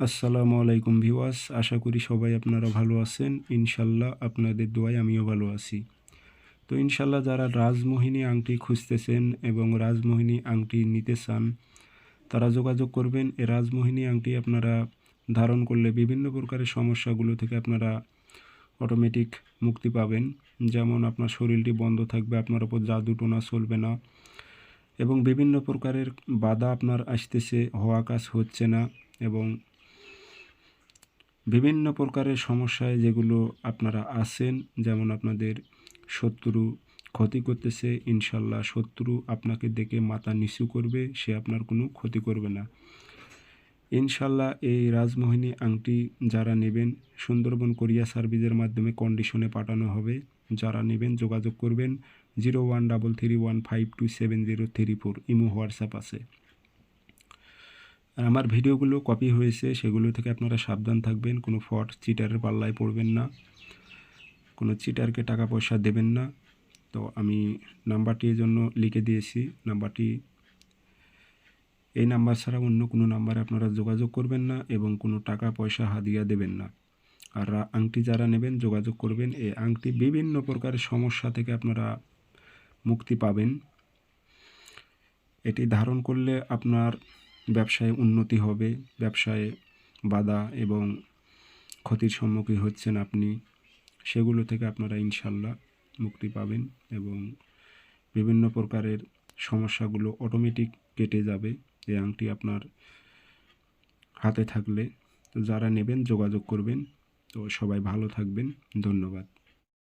আসসালামু আলাইকুম ভিওয়াস আশা করি সবাই আপনারা ভালো আছেন। ইনশাল্লাহ আপনাদের দোয়ায় আমিও ভালো আছি। তো ইনশাল্লাহ যারা রাজমোহিনী আংটি খুঁজতেছেন এবং রাজমোহিনী আংটি নিতে চান, তারা যোগাযোগ করবেন। এ রাজমোহিনী আংটি আপনারা ধারণ করলে বিভিন্ন প্রকারের সমস্যাগুলো থেকে আপনারা অটোমেটিক মুক্তি পাবেন। যেমন আপনার শরীরটি বন্ধ থাকবে, আপনার ওপর জাদু টোনা চলবে না এবং বিভিন্ন প্রকারের বাধা আপনার আসতেছে, হওয়া কাজ হচ্ছে না এবং বিভিন্ন প্রকারের সমস্যায় যেগুলো আপনারা আছেন, যেমন আপনাদের শত্রু ক্ষতি করতেছে, ইনশাল্লাহ শত্রু আপনাকে দেখে মাথা নিচু করবে, সে আপনার কোনো ক্ষতি করবে না। ইনশাল্লাহ এই রাজমোহিনী আংটি যারা নেবেন, সুন্দরবন কোরিয়া সার্ভিসের মাধ্যমে কন্ডিশনে পাঠানো হবে। যারা নেবেন, যোগাযোগ করবেন zero one double three one five two seven zero three four imo WhatsApp আছে। আর আমার ভিডিওগুলো কপি হয়েছে, সেগুলো থেকে আপনারা সাবধান থাকবেন, কোনো ফট চিটারের পাল্লায় পড়বেন না। কোনো চিটারকে টাকা পয়সা দেবেন না। তো আমি নাম্বারটির জন্য লিখে দিয়েছি। নাম্বারটি, এই নাম্বার ছাড়া অন্য কোনো নাম্বারে আপনারা যোগাযোগ করবেন না এবং কোনো টাকা পয়সা হাদিয়া দেবেন না। আর আংটি যারা নেবেন, যোগাযোগ করবেন। এই আংটি বিভিন্ন প্রকারের সমস্যা থেকে আপনারা মুক্তি পাবেন। এটি ধারণ করলে আপনার ব্যবসায় উন্নতি হবে, ব্যবসায় বাধা এবং ক্ষতির সম্মুখীন হচ্ছেন আপনি, সেগুলো থেকে আপনারা ইনশাল্লাহ মুক্তি পাবেন এবং বিভিন্ন প্রকারের সমস্যাগুলো অটোমেটিক কেটে যাবে। এই আংটি আপনার হাতে থাকলে যারা নেবেন যোগাযোগ করবেন। তো সবাই ভালো থাকবেন। ধন্যবাদ।